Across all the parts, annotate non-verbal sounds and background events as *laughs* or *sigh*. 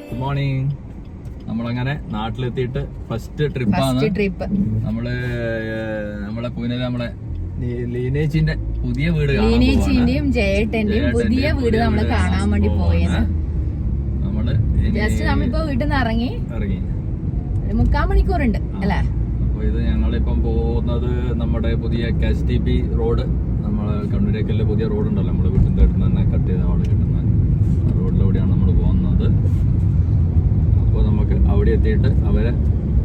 Good morning നമ്മളങ്ങനെ നാട്ടിലെത്തിയിട്ട് first ട്രിപ്പാണ് നമ്മൾ നമ്മളെ പൂനെയിലെ നമ്മളെ ലീനേച്ചിന്റെ പുതിയ വീട് ലീനേച്ചിന്റെയും ജയേട്ടന്റെയും പുതിയ വീട് നമ്മൾ കാണാൻ വേണ്ടി. പോയത് നമ്മൾ ജസ്റ്റ് നമ്മളിപ്പോ വീട്ടിൽ നിന്ന് ഇറങ്ങി. ഇറങ്ങി മുക്കാൽ മണിക്കൂറുണ്ട് അല്ലേ? അപ്പൊ ഇത് ഞങ്ങളിപ്പം പോകുന്നത് നമ്മുടെ പുതിയ കാച്ച് ടി പി റോഡ് നമ്മൾ കണ്ണൂരേക്കല്ലേ പുതിയ റോഡ് ഉണ്ടല്ലോ. നമ്മുടെ വീട്ടിന്റെ അടുത്ത് തന്നെ കട്ട് ചെയ്ത അവിടെ കിട്ടുന്ന ആ റോഡിലൂടെയാണ് നമ്മൾ പോകുന്നത്. അപ്പോൾ നമുക്ക് അവിടെ എത്തിയിട്ട് അവരെ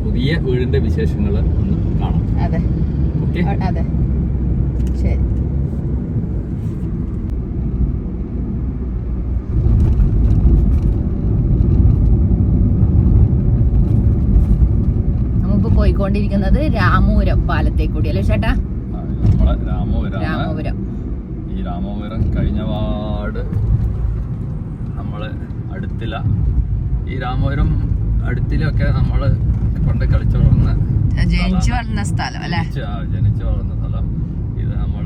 പുതിയ വീടിന്റെ വിശേഷങ്ങൾ ഒന്ന് കാണാം. അതെ. ഓക്കെ അതെ. ശരി നമ്മളിപ്പോ പോയിക്കൊണ്ടിരിക്കുന്നത് രാമപുരം പാലത്തെ കൂടി അല്ലേ ചേട്ടാ? നമ്മളെ രാമപുരം ഈ രാമപുരം കഴിഞ്ഞ പാട് നമ്മൾ അടുത്തില്ല ഈ രാമപുരം അടുത്തിലൊക്കെ നമ്മൾ പണ്ട് കളിച്ചു വളർന്ന ജനിച്ചു വളർന്ന സ്ഥലം അല്ലേ? ജനിച്ചു വളർന്ന സ്ഥലം. ഇത് നമ്മൾ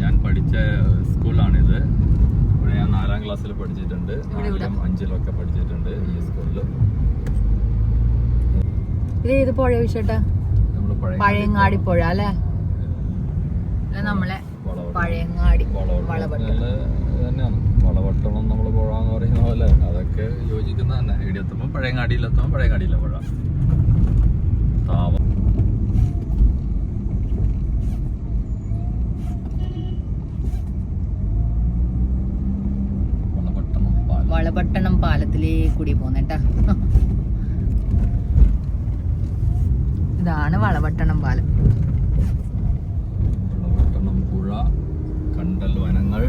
ഞാൻ പഠിച്ച സ്കൂളാണിത്. ഇവിടെ ഞാൻ നാലാം ക്ലാസ്സിൽ പഠിച്ചിട്ടുണ്ട്. നാലിലും അഞ്ചിലും ഒക്കെ പഠിച്ചിട്ടുണ്ട് ഈ സ്കൂളിൽ ഇത് ഏത് പുഴ നമ്മൾ പഴയങ്ങാടി. പുഴ അല്ലേ? നമ്മളെ പഴയങ്ങാടി വളവട്ടം. വളവട്ടണം നമ്മൾ പുഴ എന്ന് പറയുന്ന പോലെ അതൊക്കെ യോജിക്കുന്ന തന്നെ. ഇവിടെ എത്തുമ്പോൾ പഴയങ്ങാടിയിലെത്തുമ്പോൾ പഴയങ്ങാടിയിലെ പുഴ. താവം വളപട്ടണം പാലത്തിലേ കൂടി പോന്നേട്ടാ. ഇതാണ് വളവട്ടണം പാലം. വളപട്ടണം പുഴ കണ്ടൽ വനങ്ങൾ.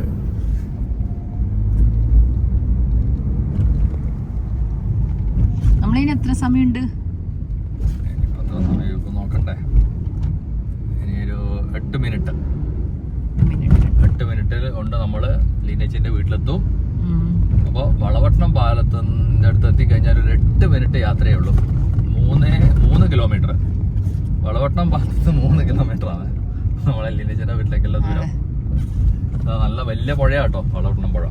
നമ്മളിതിന് എത്ര സമയമുണ്ട്? നോക്കണ്ടേ? ഇനി ഒരു എട്ട് മിനിറ്റ്. എട്ട് മിനിറ്റിൽ കൊണ്ട് നമ്മൾ ലീനച്ചിന്റെ വീട്ടിലെത്തും. അപ്പോൾ വളവട്ടണം പാലത്തിന്റെ അടുത്ത് എത്തിക്കഴിഞ്ഞാൽ ഒരു എട്ട് മിനിറ്റ് യാത്രയേ ഉള്ളൂ. മൂന്ന് മൂന്ന് കിലോമീറ്റർ. വളപട്ടണം ഭാഗത്ത് മൂന്ന് കിലോമീറ്റർ ആണ്. നമ്മളെ ലീനച്ചിന്റെ വീട്ടിലേക്കുള്ള ദൂരം. നല്ല വലിയ പുഴയാട്ടോ വളവട്ടം പുഴ.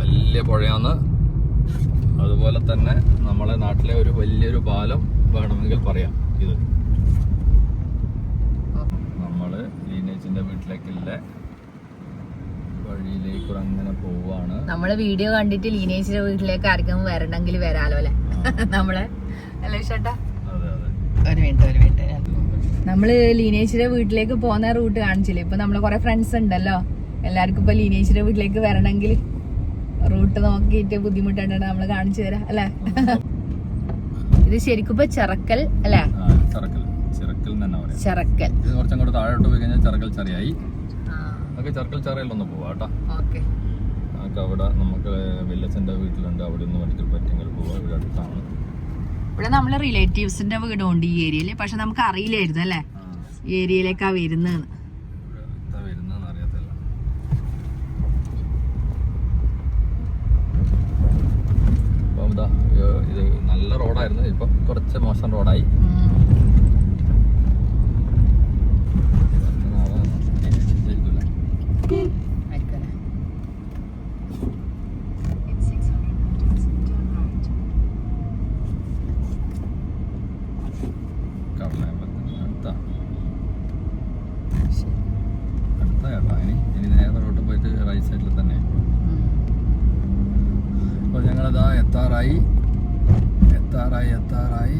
വലിയ പുഴയാണ്. അതുപോലെ തന്നെ നമ്മളെ നാട്ടിലെ ഒരു വലിയൊരു പാലം വേണമെങ്കിൽ പറയാം ഇത്. നമ്മൾ ലീനേജിന്റെ വീട്ടിലേക്കുള്ള വഴിയിലേക്കൂടെ അങ്ങനെ പോവാണ്. നമ്മളെ വീഡിയോ കണ്ടിട്ട് ലീനേജിന്റെ വീട്ടിലേക്ക് ആർക്കും വരണമെങ്കിൽ വരാലോ അല്ലെ? നമ്മളെ. അല്ലേ ചേട്ടാ ഒരു മിനിറ്റ് ഒരു മിനിറ്റ് നമ്മൾ ലീനേച്ചിയുടെ വീട്ടിലേക്ക് പോകുന്ന റൂട്ട് കാണിച്ചില്ലേ? ഇപ്പൊ നമ്മൾ കൊറേ ഫ്രണ്ട്സ് ഉണ്ടല്ലോ. എല്ലാവർക്കും ഇപ്പൊ ലീനേച്ചിയുടെ വീട്ടിലേക്ക് വരണമെങ്കിൽ റൂട്ട് നോക്കിയിട്ട് ബുദ്ധിമുട്ടായിട്ടാണ് നമ്മൾ കാണിച്ചു തരാം അല്ലെ? ഇത് ശരിക്കും ഇപ്പൊ ചിറക്കൽ അല്ലെ? ആ, ചിറക്കൽ. ചിറക്കൽ എന്ന് തന്നെ പറയാം. ചിറക്കൽ. ഇത് കുറച്ചങ്ങോട്ട് താഴോട്ട് പോയി കഴിഞ്ഞാൽ ചിറക്കൽ ചെറിയായി. നമുക്ക് ചിറക്കൽ ചെറിയല്ലൊന്ന് പോവാം കേട്ടോ. ഓക്കെ. നമുക്ക് അവിടെ നമുക്ക് വില്ലച്ചന്റെ വീട്ടിലുണ്ട്. അവിടെ നിന്ന് വണ്ടിക്കൽ പറ്റിയെങ്കിൽ പോവാം. ഇവിടെ അടുത്താണ്. ഇവിടെ നമ്മൾ റിലേറ്റീവ്സിന്റെ വീടുണ്ട് ഈ ഏരിയയിൽ പക്ഷെ നമുക്ക് അറിയില്ലായിരുന്നു അല്ലെ? ഈ ഏരിയയിലേക്കാ വരുന്നത് ഇത് നല്ല റോഡായിരുന്നു. ഇപ്പൊ കുറച്ച് മോശം റോഡായി അടുത്ത അടുത്ത കേട്ടോ ഇനി ഇനി നേരെ റോട്ട് പോയിട്ട് റൈറ്റ് സൈഡിൽ തന്നെ അപ്പോൾ ഞങ്ങളിതാ എത്താറായി. എത്താറായി എത്താറായി.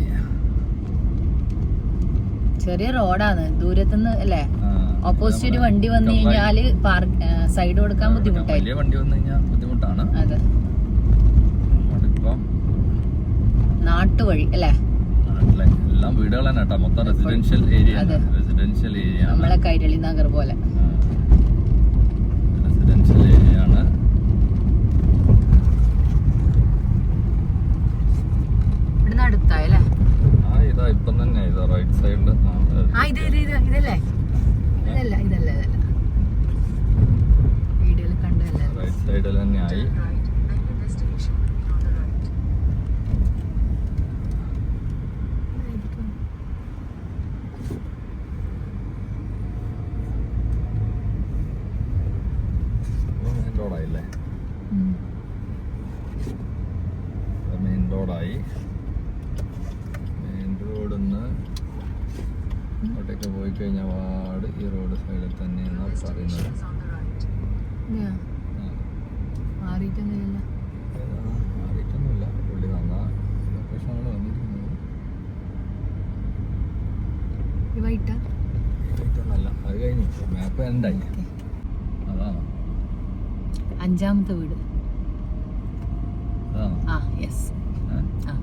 ചെറിയ റോഡാണ്. ദൂരത്തുനിന്ന് അല്ലേ? ഓപ്പോസിറ്റ് ഒരു വണ്ടി വന്നു കഴിഞ്ഞാൽ സൈഡ് കൊടുക്കാൻ ബുദ്ധിമുട്ടായി. വലിയ വണ്ടി വന്നു കഴിഞ്ഞാൽ ബുദ്ധിമുട്ടാണ്. അതെ. നാട്ടുവഴി അല്ലേ? നാട്ടിലെ എല്ലാം വീടുകൾ തന്നെ മൊത്തം റെസിഡൻഷ്യൽ ഏരിയ. റെസിഡൻഷ്യൽ ഏരിയ നമ്മളെ കൈരളി നഗർ പോലെ റെസിഡൻഷ്യൽ ഏരിയ ആണ് ഇവിടുന്ന് അടുത്തായി അല്ലേ ഇതാ ഇപ്പം തന്നെ ഇതാ റൈറ്റ് സൈഡിൽ ആ ഇത് ഇത് ഇത് ഇതല്ലേ? ഇതല്ല ഇതല്ല ഇതല്ല. വീഡിയോയിൽ കണ്ടല്ലേ റൈറ്റ് സൈഡിൽ തന്നെ ആയി. അങ്ങോട്ടേക്ക് പോയി കഴിഞ്ഞാൽ വാട് ഈ റോഡ് സൈഡിൽ തന്നെയാണ് പറയുന്നത്. മാറിയിട്ടൊന്നുമില്ല? മാറിയിട്ടൊന്നുമില്ല. പുള്ളി ലൊക്കേഷനാണ് വന്നിരിക്കുന്നത്. അത് കഴിഞ്ഞു. മാപ്പ് എന്തായി? അതാണ് അഞ്ചാമത്തെ വീട്. ആ യെസ് ആ.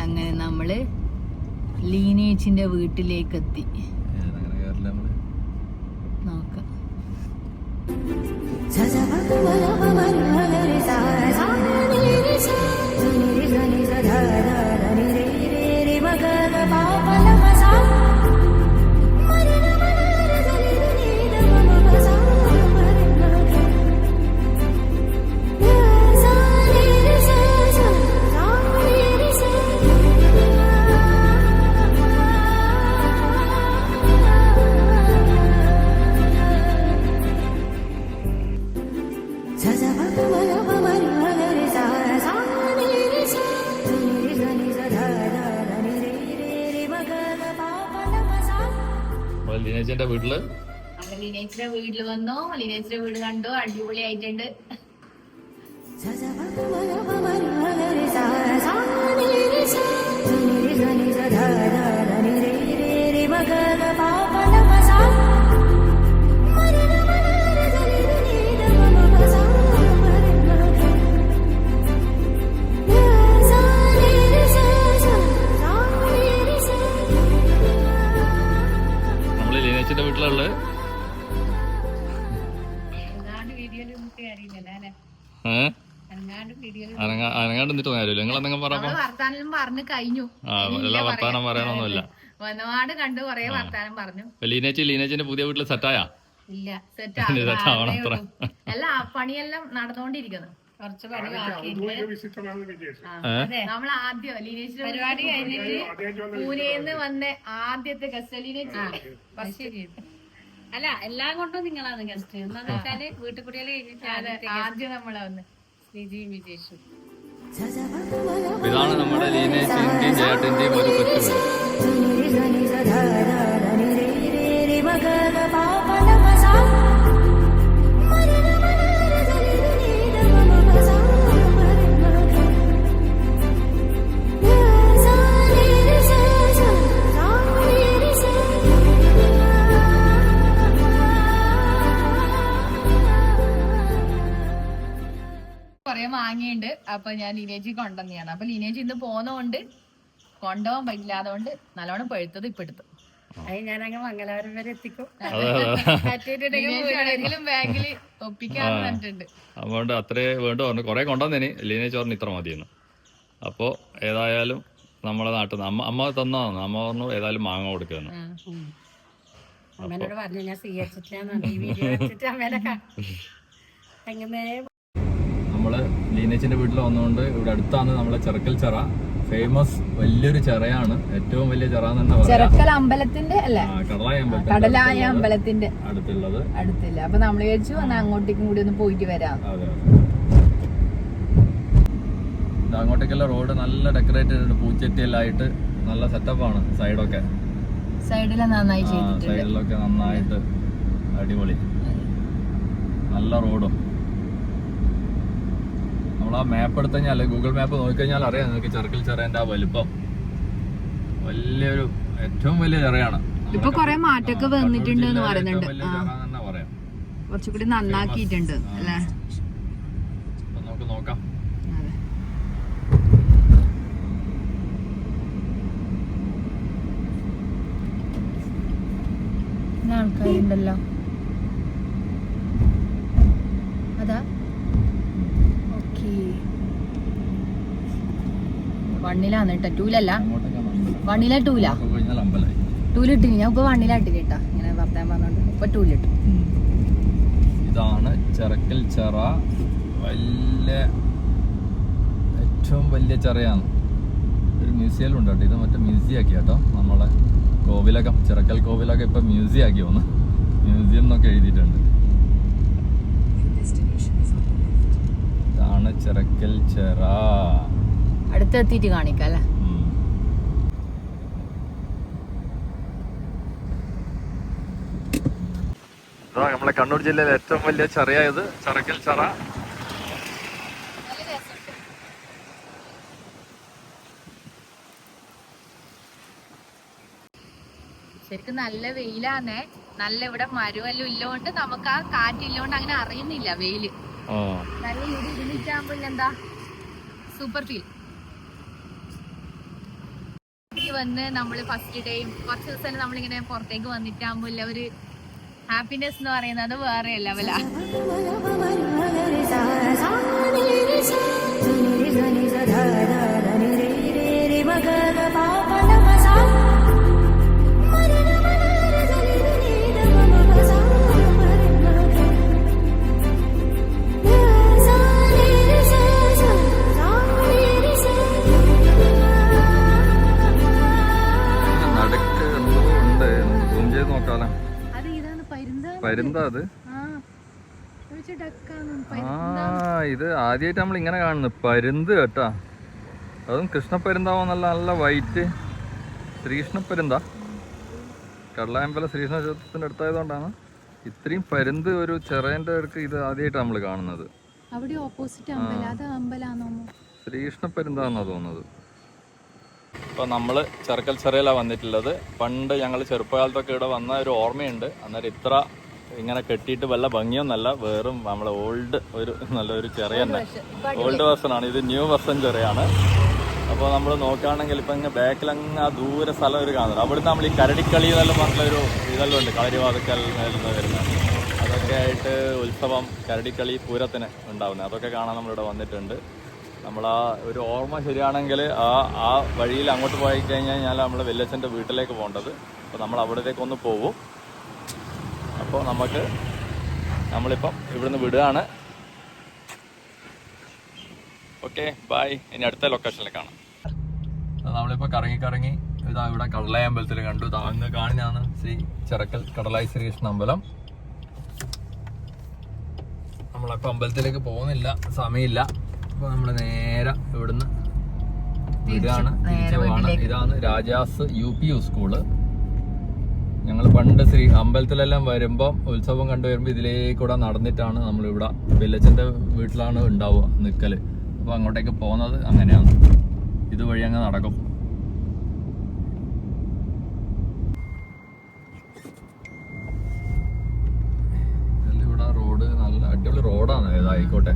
അങ്ങനെ നമ്മൾ ലീനേച്ചിന്റെ വീട്ടിലേക്ക് എത്തി നോക്കാം. ലിനേജിന്റെ വീട്ടിൽ ലിനേജിന്റെ വീട്ടിൽ വന്നു ലിനേജിന്റെ വീട് കണ്ടു അടിപൊളി ആയിട്ടുണ്ട് നമ്മൾ അനങ്ങ അനങ്ങാണ്ട് നിന്നിട്ട് കാര്യമില്ല. നിങ്ങൾ എന്തെങ്കിലും പറഞ്ഞു കഴിഞ്ഞു. എല്ലാ വർത്താനം പറയാനൊന്നുമില്ല വനവാട് കണ്ടു കൊറേ വർത്താനം പറഞ്ഞു. ലീനേച്ചി ലീനേച്ചിന്റെ പുതിയ വീട്ടിൽ സെറ്റായാ ഇല്ല സെറ്റ്. അല്ല പണിയെല്ലാം നടന്നുകൊണ്ടിരിക്കുന്നു കുറച്ച് നമ്മൾ ആദ്യം ലീനേജ് പരിപാടി കഴിഞ്ഞിട്ട് പൂനെന്ന് വന്ന ആദ്യത്തെ ഗസ്റ്റ് ലീനേജ് അല്ല എല്ലാം കൊണ്ടും നിങ്ങളാണ് ഗസ്റ്റ് എന്താന്ന് വെച്ചാൽ വീട്ടിൽ കഴിഞ്ഞിട്ട് ആദ്യം നമ്മളെ വന്ന് ശ്രീജിയും വിജേഷും. ഇതാണ് നമ്മുടെ ജേട്ടന്റെയും ഒരു കൊച്ചു അപ്പൊ ഞാൻ ലീനേജ് കൊണ്ടുവന്നെയാണ് അപ്പൊ ലീനേജ് ഇന്ന് പോന്നോണ്ട് കൊണ്ടുപോകാൻ പറ്റില്ലാതോണ്ട് നല്ലോണം പഴുത്തത് ഇപ്പൊ എടുത്തു. അത് മംഗലാപുരം വരെ എത്തിക്കും. പറഞ്ഞിട്ടുണ്ട്. അതുകൊണ്ട് അത്രേ വേണ്ട പറഞ്ഞു. കുറെ കൊണ്ടുവന്നേന്. ലീനേജ് പറഞ്ഞു ഇത്ര മതിയെന്ന്. അപ്പോൾ ഏതായാലും നമ്മളെ നാട്ടിൽ നിന്ന് അമ്മ അമ്മ തന്നതാണ് അമ്മ പറഞ്ഞു ഏതായാലും മാങ്ങ കൊടുക്കുന്നു. ഉം. അമ്മേനോട് പറഞ്ഞു ഞാൻ സ്വീകരിച്ചിട്ടില്ല *laughs* നമ്മൾ ലീനേച്ചിന്റെ വീട്ടിൽ വന്നുകൊണ്ട് ഇവിടെ അടുത്താണ് നമ്മളെ ചെറുക്കൽ ചെറ. ഫേമസ് വലിയൊരു ചെറയാണ്. ഏറ്റവും വലിയ ചെറ എന്ന് തന്നെ ചെറുക്കൽ അമ്പലത്തിന്റെ അല്ലേ? കടലായ അമ്പലത്തിന്റെ അടുത്തുള്ളത്. അടുത്തില്ല. അപ്പൊ നമ്മൾ വിചാരിച്ചു അങ്ങോട്ടേക്കും കൂടി ഒന്ന് പോയിട്ട് വരാം. അങ്ങോട്ടേക്കുള്ള റോഡ് നല്ല ഡെക്കറേറ്റഡ് ഉണ്ട് പൂച്ചെട്ടിയെല്ലായിട്ട് നല്ല ആണ് സൈഡൊക്കെ. സൈഡിലൊക്കെ നന്നായിട്ട് അടിപൊളി. നല്ല റോഡും. നമ്മൾ ആ മാപ്പ് എടുത്തു കഴിഞ്ഞാൽ ഗൂഗിൾ മാപ്പ് നോക്കിക്കഴിഞ്ഞാൽ അറിയാം നിങ്ങൾക്ക് ചെറുക്കിൽ ചെറിയന്റെ ആ വലുപ്പം. വലിയൊരു ഏറ്റവും വലിയ ചെറിയാണ്. ഇപ്പൊ കൊറേ മാറ്റൊക്കെ വന്നിട്ടുണ്ട് എന്ന് പറയുന്നുണ്ട്. കുറച്ചുകൂടി നന്നാക്കിയിട്ടുണ്ട് അല്ലേ? നമുക്ക് നോക്കാം. ആൾക്കാരുണ്ടല്ലോ അതാ ഓക്കെ വണ്ണിലാന്ന് കേട്ടോ. ടൂലല്ല. വണ്ണില ടൂല? ടൂലിട്ടിന്. ഞാൻ ഇപ്പൊ വണ്ണിലാട്ടില്ല കേട്ടാ. ഇങ്ങനെ വർത്താൻ പറഞ്ഞോണ്ട്. ഇപ്പൊ ടൂലിട്ടു. ഇതാണ് ചെറക്കൽ ചെറ. വലിയ ഏറ്റവും വലിയ ചെറയാണ്. ഒരു മ്യൂസിയം ഉണ്ട് കേട്ടോ. ഇത് മറ്റേ മ്യൂസിയം ആക്കി കേട്ടോ. നമ്മളെ കോവിലകം ചിറക്കൽ കോവിലകം ഇപ്പൊ മ്യൂസിയം ആക്കി വന്നു. മ്യൂസിയം എന്നൊക്കെ എഴുതിയിട്ടുണ്ട്. ഇതാണ് ചിറക്കൽ ചെറ. അടുത്തെത്തിയിട്ട് കാണിക്കാം അല്ലേ. നമ്മളെ കണ്ണൂർ ജില്ലയിലെ ഏറ്റവും വലിയ ചെറിയത് ചറക്കൽ ചറ. ശരിക്കും നല്ല വെയിലാന്നേ. നല്ല ഇവിടെ മരുവെല്ലാം ഇല്ലോണ്ട് നമുക്ക് ആ കാറ്റില്ലോണ്ട് അങ്ങനെ അറിയുന്നില്ല വെയിൽ. നല്ല ഇവിടെ ഇരുന്നിട്ടാകുമ്പോ എന്താ? സൂപ്പർ ഫീൽ വന്ന് നമ്മൾ ഫസ്റ്റ് ഡേയും കുറച്ച് ദിവസം നമ്മളിങ്ങനെ പുറത്തേക്ക് വന്നിട്ടാകുമ്പോ ഇല്ല ഒരു ഹാപ്പിനെസ് എന്ന് പറയുന്നത് വേറെ ലെവലാ *laughs* പരുന്ത പരുന്താ അത് ആ ഇത് ആദ്യമായിട്ട് നമ്മൾ ഇങ്ങനെ കാണുന്നു. പരുന്ത് കേട്ടാ. അതും കൃഷ്ണപ്പരുന്താവെന്നല്ല നല്ല നല്ല വൈറ്റ് ശ്രീകൃഷ്ണപ്പരുന്താ കള്ളായമ്പല ശ്രീകൃഷ്ണ ക്ഷേത്രത്തിന്റെ അടുത്തായതുകൊണ്ടാണ് ഇത്രയും പരുന്ത് ഒരു ചെറേന്റെ അടുക്ക് ഇത് ആദ്യമായിട്ട് നമ്മൾ കാണുന്നത്. അവിടെ ഓപ്പോസിറ്റ് അമ്പലാന്നോ ശ്രീകൃഷ്ണപ്പരുന്താന്നാ തോന്നുന്നത്. ഇപ്പൊ നമ്മൾ ചെറുക്കൽ ചെറിയല വന്നിട്ടുള്ളത്. പണ്ട് ഞങ്ങൾ ചെറുപ്പകാലത്തൊക്കെ ഇവിടെ വന്ന ഒരു ഓർമ്മയുണ്ട്. അന്നേരം ഇത്ര ഇങ്ങനെ കെട്ടിയിട്ട് വല്ല ഭംഗിയൊന്നല്ല വേറും നമ്മളെ ഓൾഡ് ഒരു നല്ലൊരു ചെറിയ തന്നെ ഓൾഡ് വെർഷൻ ആണ്. ഇത് ന്യൂ വേർഷൻ ചെറിയാണ്. അപ്പോൾ നമ്മൾ നോക്കുകയാണെങ്കിൽ ഇപ്പം ഇങ്ങനെ ബാക്കിൽ അങ്ങ് ആ ദൂരെ സ്ഥലം ഒരു കാണുന്നത് അവിടുന്ന് നമ്മൾ ഈ കരടിക്കളി എന്നെല്ലാം പറഞ്ഞൊരു ഇതെല്ലാം ഉണ്ട് കളരിവാതുക്കൽ നിന്ന് വരുന്നത്. അതൊക്കെ ആയിട്ട് ഉത്സവം കരടിക്കളി പൂരത്തിന് ഉണ്ടാവുന്നത്. അതൊക്കെ കാണാൻ നമ്മളിവിടെ വന്നിട്ടുണ്ട്. നമ്മൾ ആ ഒരു ഓർമ്മ ശരിയാണെങ്കിൽ ആ ആ വഴിയിൽ അങ്ങോട്ട് പോയി കഴിഞ്ഞാൽ നമ്മൾ വെല്ലച്ചന്റെ വീട്ടിലേക്ക് പോകേണ്ടത്. അപ്പോൾ നമ്മൾ അവിടത്തേക്കൊന്ന് പോകും അപ്പോൾ നമുക്ക് നമ്മളിപ്പം ഇവിടുന്ന് വിടുകയാണ്. ഓക്കെ ബൈ ഇനി അടുത്ത ലൊക്കേഷനിൽ കാണാം. നമ്മളിപ്പോൾ കറങ്ങി കറങ്ങി ഇതാ ഇവിടെ കടലായ അമ്പലത്തിൽ കണ്ടു. ഇതാ അങ്ങ് കാണുന്നതാണ് ശ്രീ ചിറക്കൽ കടലായി ശ്രീകൃഷ്ണ അമ്പലം. നമ്മളപ്പോൾ അമ്പലത്തിലേക്ക് പോകുന്നില്ല സമയമില്ല. അപ്പോൾ നമ്മൾ നേരെ ഇവിടുന്ന് ഇതാണ് തിരിച്ചു ഇതാണ് Rajas U P U school. ഞങ്ങൾ പണ്ട് ശ്രീ അമ്പലത്തിലെല്ലാം വരുമ്പോൾ ഉത്സവം കണ്ടു വരുമ്പോൾ ഇതിലേക്കൂടെ നടന്നിട്ടാണ് നമ്മളിവിടെ വില്ലച്ചന്റെ വീട്ടിലാണ് ഉണ്ടാവുക നിൽക്കൽ അപ്പോൾ അങ്ങോട്ടേക്ക് പോകുന്നത് അങ്ങനെയാണ്. ഇതുവഴി അങ്ങ് നടക്കും. ഇവിടെ റോഡ് നല്ല അടിപൊളി റോഡാണ്. ഏതായിക്കോട്ടെ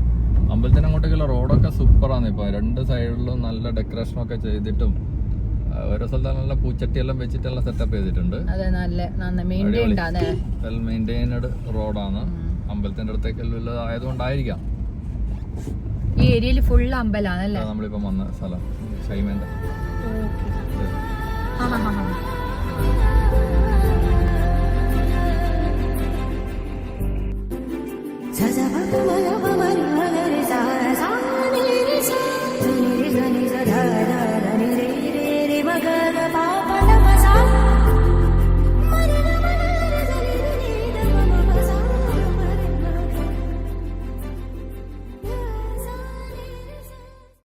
അമ്പലത്തിന് അങ്ങോട്ടേക്കുള്ള റോഡൊക്കെ സൂപ്പറാണ്. ഇപ്പൊ രണ്ട് സൈഡിലും നല്ല ഡെക്കറേഷനൊക്കെ ചെയ്തിട്ടും ഓരോ സ്ഥലത്താണ് നല്ല പൂച്ചട്ടിയെല്ലാം വെച്ചിട്ടുള്ള സെറ്റപ്പ് ചെയ്തിട്ടുണ്ട്. അതെ നല്ല വെൽ മെയിന്റൈൻഡ് റോഡാണ് അമ്പലത്തിന്റെ അടുത്തേക്ക് ആയതുകൊണ്ടായിരിക്കാം. ഈ ഏരിയയിൽ ഫുൾ അമ്പലാണല്ലേ നമ്മളിപ്പോ വന്ന സ്ഥലം. ഷൈമേന്റെ ചജവകമയമ *laughs*